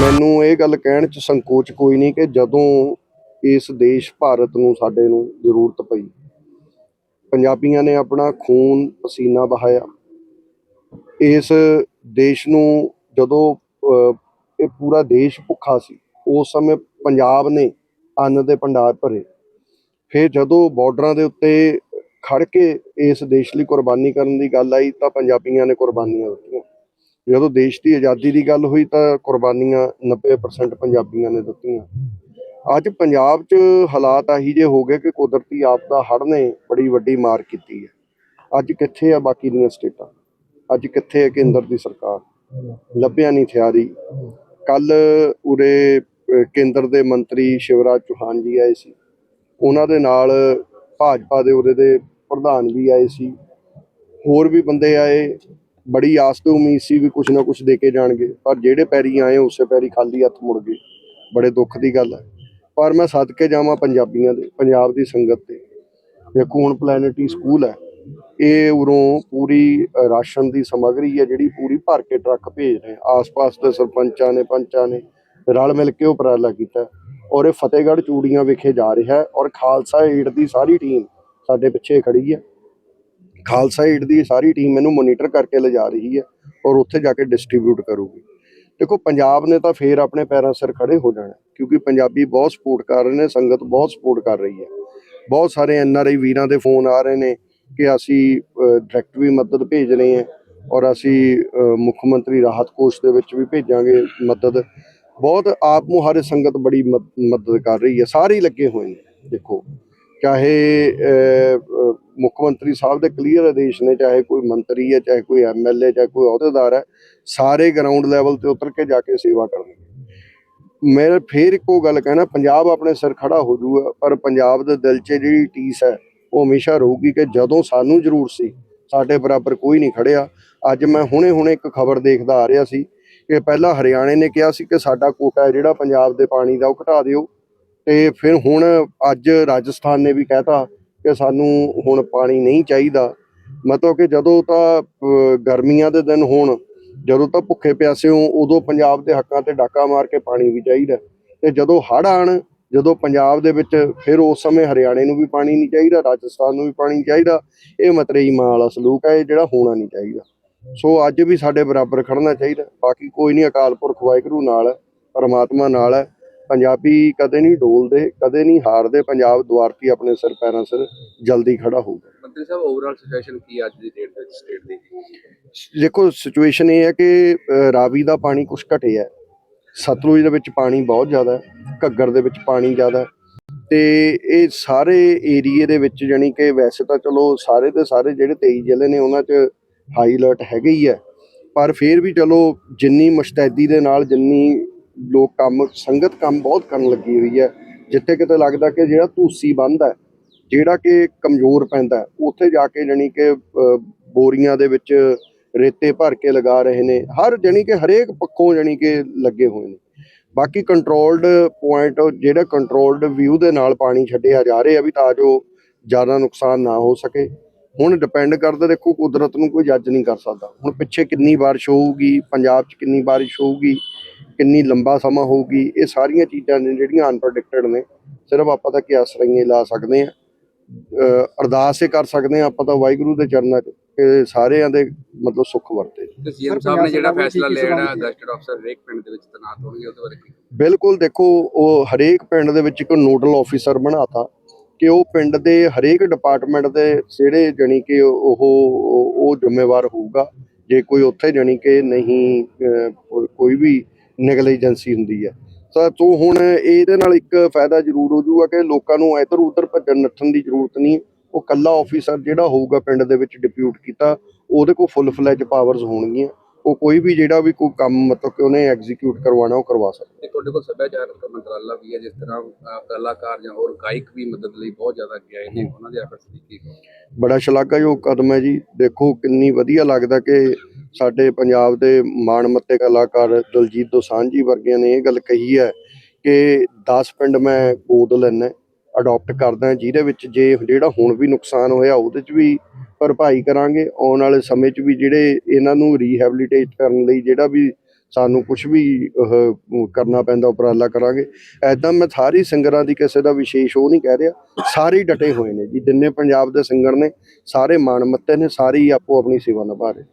ਮੈਨੂੰ ਇਹ ਗੱਲ ਕਹਿਣ ਚ ਸੰਕੋਚ ਕੋਈ ਨਹੀਂ ਕਿ ਜਦੋਂ ਇਸ ਦੇਸ਼ ਭਾਰਤ ਨੂੰ ਸਾਡੇ ਨੂੰ ਜ਼ਰੂਰਤ ਪਈ। ਪੰਜਾਬੀਆਂ ਨੇ ਆਪਣਾ ਖੂਨ ਪਸੀਨਾ ਬਹਾਇਆ ਇਸ ਦੇਸ਼ ਨੂੰ ਜਦੋਂ ਅਹ, ਇਹ ਪੂਰਾ ਦੇਸ਼ ਭੁੱਖਾ ਸੀ ਉਸ ਸਮੇਂ ਪੰਜਾਬ ਨੇ ਅੰਨ ਦੇ ਭੰਡਾਰ ਭਰੇ। ਫਿਰ ਜਦੋਂ ਬਾਰਡਰਾਂ ਦੇ ਉੱਤੇ ਖੜ ਕੇ ਇਸ ਦੇਸ਼ ਲਈ ਕੁਰਬਾਨੀ ਕਰਨ ਦੀ ਗੱਲ ਆਈ ਤਾਂ ਪੰਜਾਬੀਆਂ ਨੇ ਕੁਰਬਾਨੀਆਂ ਦਿੱਤੀਆਂ। ਜਦੋਂ ਦੇਸ਼ ਦੀ ਆਜ਼ਾਦੀ ਦੀ ਗੱਲ ਹੋਈ ਤਾਂ ਕੁਰਬਾਨੀਆਂ 90% ਪੰਜਾਬੀਆਂ ਨੇ ਦਿੱਤੀਆਂ। ਅੱਜ ਪੰਜਾਬ 'ਚ ਹਾਲਾਤ ਆਹੀ ਜੇ ਹੋ ਗਏ ਕਿ ਕੁਦਰਤੀ ਆਪਦਾ ਹੜ੍ਹ ਨੇ ਬੜੀ ਵੱਡੀ ਮਾਰ ਕੀਤੀ ਹੈ। ਅੱਜ ਕਿੱਥੇ ਆ ਬਾਕੀ ਦੀਆਂ ਸਟੇਟਾਂ? ਅੱਜ ਕਿੱਥੇ ਹੈ ਕੇਂਦਰ ਦੀ ਸਰਕਾਰ? ਲੱਭਿਆ ਨਹੀਂ ਥਿਆਰੀ। ਕੱਲ ਉਰੇ ਕੇਂਦਰ ਦੇ ਮੰਤਰੀ ਸ਼ਿਵਰਾਜ ਚੌਹਾਨ ਜੀ ਆਏ ਸੀ। ਉਹਨਾਂ ਦੇ ਨਾਲ ਭਾਜਪਾ ਦੇ ਉਰੇ ਦੇ ਪ੍ਰਧਾਨ ਵੀ ਆਏ ਸੀ। ਹੋਰ ਵੀ ਬੰਦੇ ਆਏ। ਬੜੀ ਆਸ ਤੇ ਉਮੀਦ ਸੀ ਵੀ ਕੁਝ ਨਾ ਕੁਝ ਦੇ ਕੇ ਜਾਣਗੇ, ਪਰ ਜਿਹੜੇ ਪੈਰੀ ਆਏ, ਉਸੇ ਪੈਰੀ ਖਾਲੀ ਹੱਥ ਮੁੜ ਗਏ। ਬੜੇ ਦੁੱਖ ਦੀ ਗੱਲ ਹੈ। ਪਰ ਮੈਂ ਸਦਕੇ ਜਾਵਾਂ ਪੰਜਾਬੀਆਂ ਦੇ, ਪੰਜਾਬ ਦੀ ਸੰਗਤ ਤੇ। ਦੇਖੋ, ਹੁਣ ਪਲੈਨੇਟਰੀ ਸਕੂਲ ਹੈ। ਇਹ ਉਰੋਂ ਪੂਰੀ ਰਾਸ਼ਨ ਦੀ ਸਮੱਗਰੀ ਹੈ, ਜਿਹੜੀ ਪੂਰੀ ਭਰ ਕੇ ਟਰੱਕ ਭੇਜ ਰਹੇ ਆਸ-ਪਾਸ ਦੇ ਸਰਪੰਚਾਂ ਨੇ, ਪੰਚਾਂ ਨੇ ਰਲ ਮਿਲ ਕੇ ਉਪਰਾਲਾ ਕੀਤਾ ਔਰ ਇਹ ਫਤਿਹਗੜ੍ਹ ਚੂੜੀਆਂ ਵਿਖੇ ਜਾ ਰਿਹਾ ਔਰ ਖਾਲਸਾ ਏਡ ਦੀ ਸਾਰੀ ਟੀਮ ਸਾਡੇ ਪਿੱਛੇ ਖੜੀ ਹੈ। ਖਾਲਸਾ ਏਡ ਦੀ ਸਾਰੀ ਟੀਮ ਇਹਨੂੰ ਮੋਨੀਟਰ ਕਰਕੇ ਲਿਜਾ ਰਹੀ ਹੈ ਔਰ ਉੱਥੇ ਜਾ ਕੇ ਡਿਸਟ੍ਰੀਬਿਊਟ ਕਰੂਗੀ। ਦੇਖੋ, ਪੰਜਾਬ ਨੇ ਤਾਂ ਫੇਰ ਆਪਣੇ ਪੈਰਾਂ ਸਿਰ ਖੜੇ ਹੋ ਜਾਣਾ, ਕਿਉਂਕਿ ਪੰਜਾਬੀ ਬਹੁਤ ਸਪੋਰਟ ਕਰ ਰਹੇ ਨੇ, ਸੰਗਤ ਬਹੁਤ ਸਪੋਰਟ ਕਰ ਰਹੀ ਹੈ। ਬਹੁਤ ਸਾਰੇ ਐੱਨ ਆਰ ਆਈ ਵੀਰਾਂ ਦੇ ਫੋਨ ਆ ਰਹੇ ਨੇ ਕਿ ਅਸੀਂ ਡਾਇਰੈਕਟ ਵੀ ਮਦਦ ਭੇਜ ਰਹੇ ਹਾਂ ਔਰ ਅਸੀਂ ਮੁੱਖ ਮੰਤਰੀ ਰਾਹਤ ਕੋਸ਼ ਦੇ ਵਿੱਚ ਵੀ ਭੇਜਾਂਗੇ ਮਦਦ। ਬਹੁਤ ਆਪ ਨੂੰ ਹਰ ਸੰਗਤ ਬੜੀ ਮਦ- ਮਦਦ ਕਰ ਰਹੀ ਹੈ, ਸਾਰੇ ਹੀ ਲੱਗੇ ਹੋਏ ਨੇ, ਦੇਖੋ। ਚਾਹੇ ਮੁੱਖ ਮੰਤਰੀ ਸਾਹਿਬ ਦੇ ਕਲੀਅਰ ਆਦੇਸ਼ ਨੇ, ਚਾਹੇ ਕੋਈ ਮੰਤਰੀ ਹੈ, ਚਾਹੇ ਕੋਈ ਐਮਐਲਏ ਚਾਹੇ ਕੋਈ ਅਹੁਦੇਦਾਰ ਹੈ, ਸਾਰੇ ਗਰਾਊਂਡ ਲੈਵਲ ਤੇ ਉਤਰ ਕੇ ਜਾ ਕੇ ਸੇਵਾ ਕਰਨਗੇ। ਮੈਂ ਫੇਰ ਇੱਕੋ ਗੱਲ ਕਹਿਣਾ, ਪੰਜਾਬ ਆਪਣੇ ਸਿਰ ਖੜਾ ਹੋ ਜੂਗਾ, ਪਰ ਪੰਜਾਬ ਦੇ ਦਿਲ 'ਚ ਜਿਹੜੀ ਟੀਸ ਹੈ, ਉਹ ਹਮੇਸ਼ਾ ਰਹੂਗੀ ਕਿ ਜਦੋਂ ਸਾਨੂੰ ਜ਼ਰੂਰ ਸੀ, ਸਾਡੇ ਬਰਾਬਰ ਕੋਈ ਨਹੀਂ ਖੜਿਆ। ਅੱਜ ਮੈਂ ਹੁਣੇ-ਹੁਣੇ ਇੱਕ ਖਬਰ ਦੇਖਦਾ ਆ ਰਿਹਾ ਸੀ ਕਿ ਪਹਿਲਾਂ ਹਰਿਆਣੇ ਨੇ ਕਿਹਾ ਸੀ ਕਿ ਸਾਡਾ ਕੋਟਾ ਜਿਹੜਾ ਪੰਜਾਬ ਦੇ ਪਾਣੀ ਦਾ, ਉਹ ਘਟਾ ਦਿਓ। ਤੇ ਫਿਰ ਹੁਣ ਅੱਜ ਰਾਜਸਥਾਨ ਨੇ ਵੀ ਕਹਿਤਾ ਕਿ ਸਾਨੂੰ ਹੁਣ ਪਾਣੀ ਨਹੀਂ ਚਾਹੀਦਾ। ਮਤਲਬ ਕਿ ਜਦੋਂ ਤਾਂ ਗਰਮੀਆਂ ਦੇ ਦਿਨ ਹੋਣ, ਜਦੋਂ ਤਾਂ ਭੁੱਖੇ ਪਿਆਸੇ ਹੋ ਉਦੋਂ ਪੰਜਾਬ ਦੇ ਹੱਕਾਂ ਤੇ ਡਾਕਾ ਮਾਰ ਕੇ ਪਾਣੀ ਵੀ ਚਾਹੀਦਾ। ਤੇ ਜਦੋਂ ਹੜ੍ਹ ਆਣ ਜਦੋਂ ਪੰਜਾਬ ਦੇ ਵਿੱਚ ਫਿਰ ਉਸ ਸਮੇਂ ਹਰਿਆਣੇ ਨੂੰ ਵੀ ਪਾਣੀ ਨਹੀਂ ਚਾਹੀਦਾ, ਰਾਜਸਥਾਨ ਨੂੰ ਵੀ ਪਾਣੀ ਚਾਹੀਦਾ, ਇਹ ਮਤਰੇਈ ਮਾਂ ਵਾਲਾ ਸਲੂਕ ਹੈ ਇਹ ਜਿਹੜਾ ਹੋਣਾ ਨਹੀਂ ਚਾਹੀਦਾ। ਸੋ ਅੱਜ ਵੀ ਸਾਡੇ ਬਰਾਬਰ ਖੜਨਾ ਚਾਹੀਦਾ। ਬਾਕੀ ਕੋਈ ਨਹੀਂ, ਅਕਾਲ ਪੁਰਖ ਵਾਹਿਗੁਰੂ ਨਾਲ, ਪਰਮਾਤਮਾ ਨਾਲ ਹੈ ਪੰਜਾਬੀ ਕਦੇ ਨਹੀਂ ਡੋਲਦੇ ਕਦੇ ਨਹੀਂ ਹਾਰਦੇ ਪੰਜਾਬ ਦੁਆਰਤੀ ਆਪਣੇ ਸਿਰ ਪੈਰਾਂ ਸਿਰ ਜਲਦੀ ਖੜਾ ਹੋਊਗਾ ਮੰਤਰੀ ਸਾਹਿਬ ਓਵਰਆਲ ਸਿਚੁਏਸ਼ਨ ਕੀ ਅੱਜ ਦੀ ਡੇਟ ਵਿੱਚ ਸਟੇਟ ਦੀ? ਦੇਖੋ ਸਿਚੁਏਸ਼ਨ ਇਹ ਹੈ ਕਿ ਰਾਵੀ ਦਾ ਪਾਣੀ ਕੁਝ ਘਟਿਆ ਹੈ। ਸਤਲੁਜ ਦੇ ਵਿੱਚ ਪਾਣੀ ਬਹੁਤ ਜ਼ਿਆਦਾ ਹੈ ਘੱਗਰ ਦੇ ਵਿੱਚ ਪਾਣੀ ਜ਼ਿਆਦਾ ਹੈ। ਤੇ ਇਹ ਸਾਰੇ ਏਰੀਏ ਦੇ ਵਿੱਚ ਜਾਣੀ ਕਿ ਵੈਸੇ ਤਾਂ ਚਲੋ ਸਾਰੇ ਦੇ ਸਾਰੇ ਜਿਹੜੇ 23 ਜ਼ਿਲ੍ਹੇ ਨੇ ਉਹਨਾਂ 'ਚ ਹਾਈ ਅਲਰਟ ਹੈਗੇ ਹੀ ਹੈ। ਪਰ ਫਿਰ ਵੀ ਚਲੋ ਜਿੰਨੀ ਮੁਸ਼ਤੈਦੀ ਦੇ ਨਾਲ ਜਿੰਨੀ ਲੋਕ ਕੰਮ, ਸੰਗਤ ਕੰਮ ਬਹੁਤ ਕਰਨ ਲੱਗੀ ਹੋਈ ਹੈ। ਜਿੱਥੇ ਕਿਤੇ ਲੱਗਦਾ ਕਿ ਜਿਹੜਾ ਧੂਸੀ ਬੰਦ ਹੈ, ਜਿਹੜਾ ਕਿ ਕਮਜ਼ੋਰ ਪੈਂਦਾ ਉੱਥੇ ਜਾ ਕੇ ਜਾਣੀ ਕਿ ਬੋਰੀਆਂ ਦੇ ਵਿੱਚ ਰੇਤੇ ਭਰ ਕੇ ਲਗਾ ਰਹੇ ਨੇ। ਹਰ ਜਾਣੀ ਕਿ ਹਰੇਕ ਪੱਖੋਂ ਜਾਣੀ ਕਿ ਲੱਗੇ ਹੋਏ ਨੇ। ਬਾਕੀ ਕੰਟਰੋਲਡ ਪੁਆਇੰਟ ਜਿਹੜਾ ਕੰਟਰੋਲਡ ਵਿਊ ਦੇ ਨਾਲ ਪਾਣੀ ਛੱਡਿਆ ਜਾ ਰਿਹਾ ਵੀ ਤਾਂ ਜੋ ਜ਼ਿਆਦਾ ਨੁਕਸਾਨ ਨਾ ਹੋ ਸਕੇ। ਹੁਣ ਡਿਪੈਂਡ ਕਰਦਾ ਦੇਖੋ, ਕੁਦਰਤ ਨੂੰ ਕੋਈ ਜੱਜ ਨਹੀਂ ਕਰ ਸਕਦਾ। ਹੁਣ ਪਿੱਛੇ ਕਿੰਨੀ ਬਾਰਿਸ਼ ਹੋਊਗੀ, ਪੰਜਾਬ 'ਚ ਕਿੰਨੀ ਬਾਰਿਸ਼ ਹੋਊਗੀ ਕਿੰਨੀ ਲੰਬਾ ਸਮਾਂ ਹੋਊਗੀ ਇਹ ਸਾਰੀਆਂ ਚੀਜ਼ਾਂ ਨੇ ਜਿਹੜੀਆਂ ਅਨਪ੍ਰੈਡਿਕਟਡ ਨੇ ਸਿਰਫ ਆਪਾਂ ਤਾਂ ਕਿਆਸ ਰਹੀਏ ਲਾ ਸਕਦੇ ਆ ਅਰਦਾਸ ਇਹ ਕਰ ਸਕਦੇ ਆ ਆਪਾਂ ਤਾਂ ਵਾਹਿਗੁਰੂ ਦੇ ਚਰਨਾਂ 'ਚ ਕਿ ਸਾਰਿਆਂ ਦੇ ਮਤਲਬ ਸੁੱਖ ਵਰਤੇ। ਤੇ ਸੀਐਮ ਸਰ, ਸਾਹਿਬ ਨੇ ਜਿਹੜਾ ਪੰਜਾਬ ਫੈਸਲਾ ਸਰਕਾਰ ਲਿਆ ਦੀ ਜਿਹੜਾ ਕੀ ਗਸਟਡ ਅਫਸਰ ਹਰੇਕ ਪਿੰਡ ਦੇ ਵਿੱਚ ਤੈਨਾਤ ਹੋਣਗੇ ਉਹਦੇ ਬਾਰੇ ਕੀ ਬਿਲਕੁਲ ਦੇਖੋ ਉਹ ਹਰੇਕ ਪਿੰਡ ਦੇ ਵਿੱਚ ਇੱਕ ਨੋਡਲ ਆਫੀਸਰ ਬਣਾਤਾ ਕਿ ਉਹ ਪਿੰਡ ਦੇ ਹਰੇਕ ਡਿਪਾਰਟਮੈਂਟ ਦੇ ਜਿਹੜੇ ਜਣੀ ਕਿ ਉਹ ਉਹ ਜ਼ਿੰਮੇਵਾਰ ਹੋਊਗਾ। ਜੇ ਕੋਈ ਉੱਥੇ ਜਣੀ ਕਿ ਨਹੀਂ ਕੋਈ ਵੀ ਨੈਗਲੀਜੈਂਸੀ ਹੁੰਦੀ ਹੈ ਤਾਂ ਤੋਂ ਹੁਣ ਇਹਦੇ ਨਾਲ ਇੱਕ ਫਾਇਦਾ ਜ਼ਰੂਰ ਹੋ ਜਾਊਗਾ ਕਿ ਲੋਕਾਂ ਨੂੰ ਇੱਧਰ ਉੱਧਰ ਭੱਜਣ ਨੱਠਣ ਦੀ ਜ਼ਰੂਰਤ ਨਹੀਂ। ਉਹ ਕੱਲਾ ਆਫੀਸਰ ਜਿਹੜਾ ਹੋਊਗਾ ਪਿੰਡ ਦੇ ਵਿੱਚ ਡਿਪਿਊਟ ਕੀਤਾ, ਉਹਦੇ ਕੋਲ ਫੁੱਲ ਫਲੈਜ ਪਾਵਰਸ ਹੋਣਗੀਆਂ। ਉਹ ਕੋਈ ਵੀ ਜਿਹੜਾ ਵੀ ਕੋਈ ਕੰਮ ਮਤਲਬ ਕਿ ਉਹਨੇ ਐਗਜ਼ੀਕਿਊਟ ਕਰਵਾਉਣਾ ਉਹ ਕਰਵਾ ਸਕਦਾ। ਤੇ ਤੁਹਾਡੇ ਕੋਲ ਸੱਭਿਆਚਾਰਕ ਮੰਤਰਾਲਾ ਵੀ ਹੈ ਜਿਸ ਤਰ੍ਹਾਂ ਕਲਾਕਾਰ ਜਾਂ ਹੋਰ ਗਾਇਕ ਵੀ ਮਦਦ ਲਈ ਬਹੁਤ ਜ਼ਿਆਦਾ ਅੱਗੇ ਆਏ ਨੇ ਉਹਨਾਂ ਦੇ ਐਫਰਟਸ ਦੀ ਕੀ? ਬੜਾ ਸ਼ਲਾਘਾਯੋਗ ਕਦਮ ਹੈ ਜੀ। ਦੇਖੋ ਕਿੰਨੀ ਵਧੀਆ ਲੱਗਦਾ ਕਿ ਸਾਡੇ ਪੰਜਾਬ ਦੇ ਮਾਣਮੱਤੇ ਕਲਾਕਾਰ ਦਲਜੀਤ ਦੋਸਾਂਝ ਜੀ ਵਰਗਿਆਂ ਨੇ ਇਹ ਗੱਲ ਕਹੀ ਹੈ ਕਿ 10 ਪਿੰਡ ਮੈਂ ਗੋਦ ਲੈਣਾ ਅਡਾਪਟ ਕਰਦਾ, ਜਿਹਦੇ ਵਿੱਚ ਜੇ ਜਿਹੜਾ ਹੁਣ ਵੀ ਨੁਕਸਾਨ ਹੋਇਆ, ਉਹਦੇ 'ਚ ਵੀ ਭਰਪਾਈ ਕਰਾਂਗੇ। ਆਉਣ ਵਾਲੇ ਸਮੇਂ 'ਚ ਵੀ ਜਿਹੜੇ ਇਹਨਾਂ ਨੂੰ ਰੀਹੈਬਿਲਿਟੇਟ ਕਰਨ ਲਈ ਜਿਹੜਾ ਵੀ ਸਾਨੂੰ ਕੁਝ ਵੀ ਕਰਨਾ ਪੈਂਦਾ, ਉਪਰਾਲਾ ਕਰਾਂਗੇ। ਐਦਾਂ ਮੈਂ ਸਾਰੀ ਸਿੰਗਰਾਂ ਦੀ ਕਿਸੇ ਦਾ ਵਿਸ਼ੇਸ਼ ਉਹ ਨਹੀਂ ਕਹਿ ਰਿਹਾ। ਸਾਰੇ ਡਟੇ ਹੋਏ ਨੇ ਜੀ। ਜਿੰਨੇ ਪੰਜਾਬ ਦੇ ਸਿੰਗਰ ਨੇ, ਸਾਰੇ ਮਾਣ ਮੱਤੇ ਨੇ, ਸਾਰੇ ਹੀ ਆਪੋ ਆਪਣੀ ਸੇਵਾ ਨਿਭਾ ਰਹੇ